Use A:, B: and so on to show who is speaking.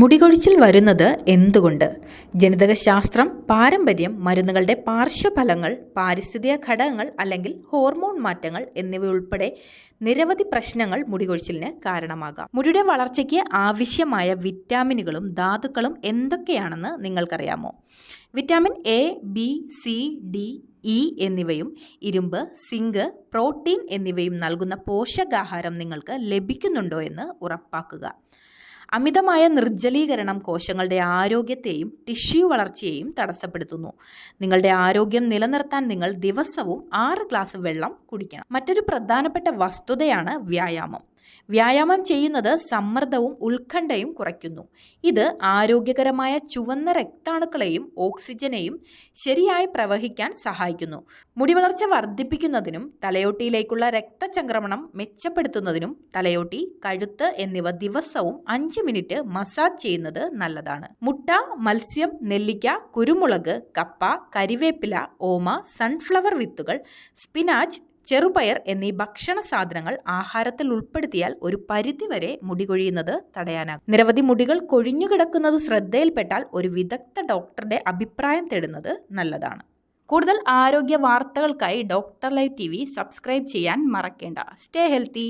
A: മുടികൊഴിച്ചിൽ വരുന്നത് എന്തുകൊണ്ട്? ജനിതകശാസ്ത്രം പാരമ്പര്യം മരുന്നുകളുടെ പാർശ്വഫലങ്ങൾ പാരിസ്ഥിതിക ഘടകങ്ങൾ അല്ലെങ്കിൽ ഹോർമോൺ മാറ്റങ്ങൾ എന്നിവയുൾപ്പെടെ നിരവധി പ്രശ്നങ്ങൾ മുടികൊഴിച്ചിലിന് കാരണമാകാം. മുടിയുടെ വളർച്ചയ്ക്ക് ആവശ്യമായ വിറ്റാമിനുകളും ധാതുക്കളും എന്തൊക്കെയാണെന്ന് നിങ്ങൾക്കറിയാമോ? Vitamin A B C D E എന്നിവയും ഇരുമ്പ് സിങ്ക് പ്രോട്ടീൻ എന്നിവയും നൽകുന്ന പോഷകാഹാരം നിങ്ങൾക്ക് ലഭിക്കുന്നുണ്ടോ എന്ന് ഉറപ്പാക്കുക. അമിതമായ നിർജലീകരണം കോശങ്ങളുടെ ആരോഗ്യത്തെയും ടിഷ്യൂ വളർച്ചയെയും തടസ്സപ്പെടുത്തുന്നു. നിങ്ങളുടെ ആരോഗ്യം നിലനിർത്താൻ നിങ്ങൾ ദിവസവും ആറ് ഗ്ലാസ് വെള്ളം കുടിക്കണം. മറ്റൊരു പ്രധാനപ്പെട്ട വസ്തുതയാണ് വ്യായാമം. വ്യായാമം ചെയ്യുന്നത് സമ്മർദ്ദവും ഉത്കണ്ഠയും കുറയ്ക്കുന്നു. ഇത് ആരോഗ്യകരമായ ചുവന്ന രക്താണുക്കളെയും ഓക്സിജനെയും ശരിയായി പ്രവഹിക്കാൻ സഹായിക്കുന്നു. മുടി വളർച്ച വർദ്ധിപ്പിക്കുന്നതിനും തലയോട്ടിയിലേക്കുള്ള രക്തചംക്രമണം മെച്ചപ്പെടുത്തുന്നതിനും തലയോട്ടി കഴുത്ത് എന്നിവ ദിവസവും അഞ്ച് മിനിറ്റ് മസാജ് ചെയ്യുന്നത് നല്ലതാണ്. മുട്ട മത്സ്യം നെല്ലിക്ക കുരുമുളക് കപ്പ കരിവേപ്പില ഓമ സൺഫ്ലവർ വിത്തുകൾ സ്പിനാച്ച് ചെറുപയർ എന്നീ ഭക്ഷണ സാധനങ്ങൾ ആഹാരത്തിൽ ഉൾപ്പെടുത്തിയാൽ ഒരു പരിധിവരെ മുടി കൊഴിയുന്നത് തടയാനാകും. നിരവധി മുടികൾ കൊഴിഞ്ഞുകിടക്കുന്നത് ശ്രദ്ധയിൽപ്പെട്ടാൽ ഒരു വിദഗ്ധ ഡോക്ടറുടെ അഭിപ്രായം തേടുന്നത് നല്ലതാണ്. കൂടുതൽ ആരോഗ്യ വാർത്തകൾക്കായി ഡോക്ടർ ലൈവ് ടി സബ്സ്ക്രൈബ് ചെയ്യാൻ മറക്കേണ്ട. Stay healthy.